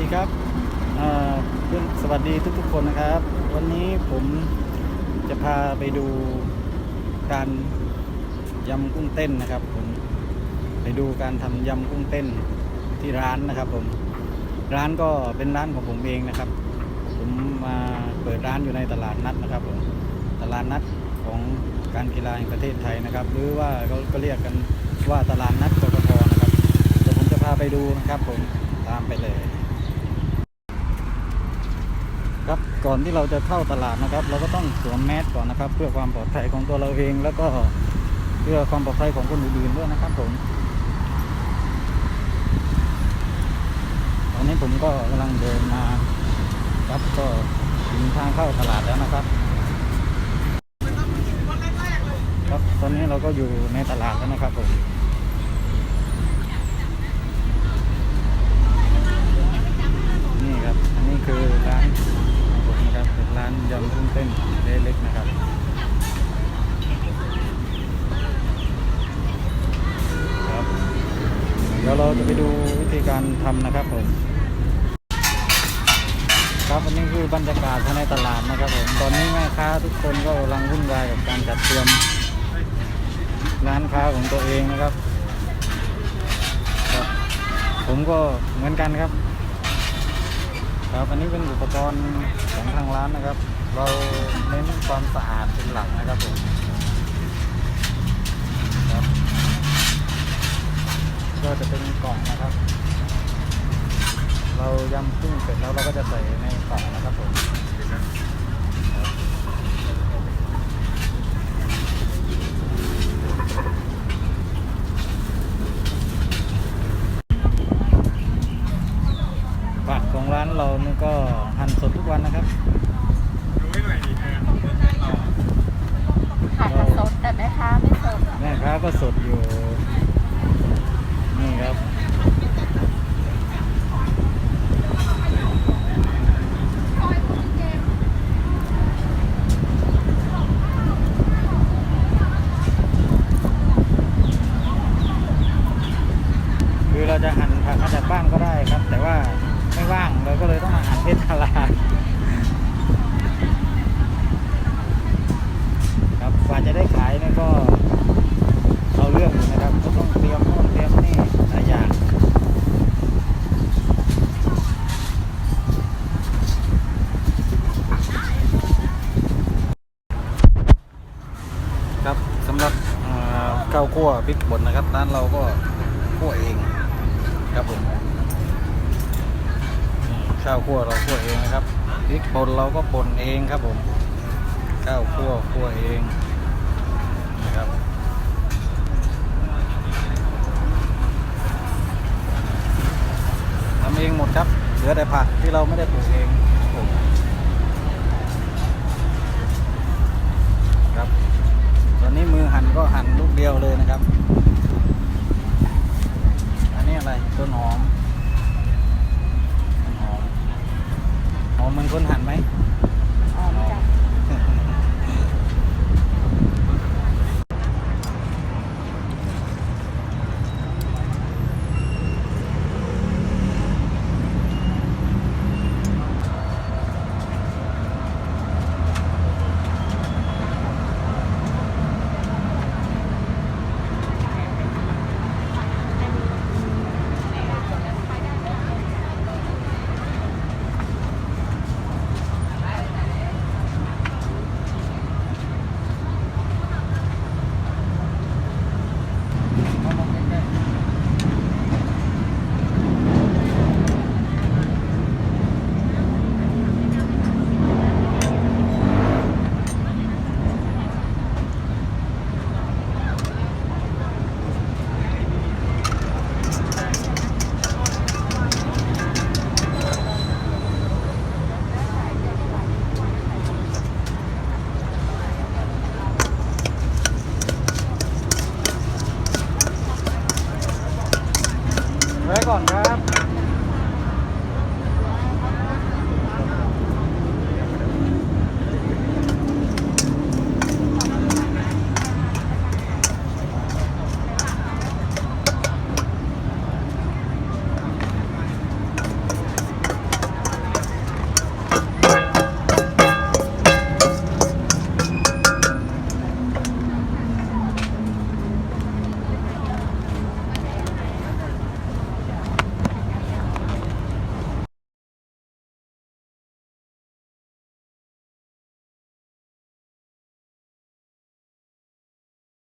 ดีครับเพื่อนสวัสดีทุกๆคนนะครับ วันนี้ผมจะพาไปดูการยำกุ้งเต้นนะครับผมไปดูการทำยำกุ้งเต้นที่ร้านนะครับผมร้านก็เป็นร้านของผมเองนะครับ ผมมาเปิดร้านอยู่ในตลาดนัดนะครับผมตลาดนัดของการกีฬาแห่งประเทศไทยนะครับ หรือว่าเขาก็เรียกกันว่าตลาดนัดกรกทนะครับเดี๋ยวผมจะพาไปดูนะครับผมตามไปเลย ครับ ก่อนที่เราจะเข้าตลาดนะครับ เราก็ต้องสวมแมสก่อนนะครับ เพื่อความปลอดภัยของตัวเราเอง แล้วก็เพื่อความปลอดภัยของคนอื่นๆด้วยนะครับผมตอนนี้ผมก็กำลังเดินมาครับก็ถึงทางเข้าตลาดแล้วนะครับครับตอนนี้เราก็อยู่ในตลาดแล้วนะครับผม นี่ครับ อันนี้คือร้านของผมนะครับเป็นร้านยำกุ้งเต้นเล็กๆนะครับ ครับ เราจะไปดูวิธีการทำนะครับผม ครับอันนี้คือบรรยากาศภายในตลาดนะครับผมตอนนี้แม่ค้าทุกคนก็กำลังวุ่นวายกับการจัดเตรียมร้านค้าของตัวเองนะครับครับ ผมก็เหมือนกันครับครับอันนี้เป็นอุปกรณ์ของทางร้านนะครับ เราเน้นความสะอาดเป็นหลักนะครับผม ครับ ก็จะเป็นกล่องนะครับ เรายำกุ้งเสร็จแล้วเราก็จะใส่ในกล่องนะครับผมผักของร้านเรานี่ก็หั่นสดทุกวันนะครับผัดสดแต่แม่ค้าไม่สดแม่ค้าก็สดอยู่ นี่ครับ คือเราจะหั่นผักมาจากบ้านก็ได้ครับ แต่ว่าไม่ว่าง เราก็เลยต้องมาหั่นที่ตลาดครับกว่าจะได้ขายเนี่ยก็เอาเรื่องอยู่นะครับก็ต้องเตรียมโน่นเตรียมนี่หลายอย่างครับสำหรับเอ่อข้าวคั่วพริกป่นนะครับร้านเราก็คั่วเองครับผม ข้าวคั่วเราคั่วเองนะครับพริกป่นเราก็ป่นเองครับผมข้าวคั่วคั่วเองนะครับทำเองหมดครับเหลือแต่ผักที่เราไม่ได้ปลูกเองผมครับ ตอนนี้มือหั่นก็หั่นลูกเดียวเลยนะครับ อันนี้อะไรต้นหอมต้นหอม หอมเมือนคนหันไหม ก่อนครับ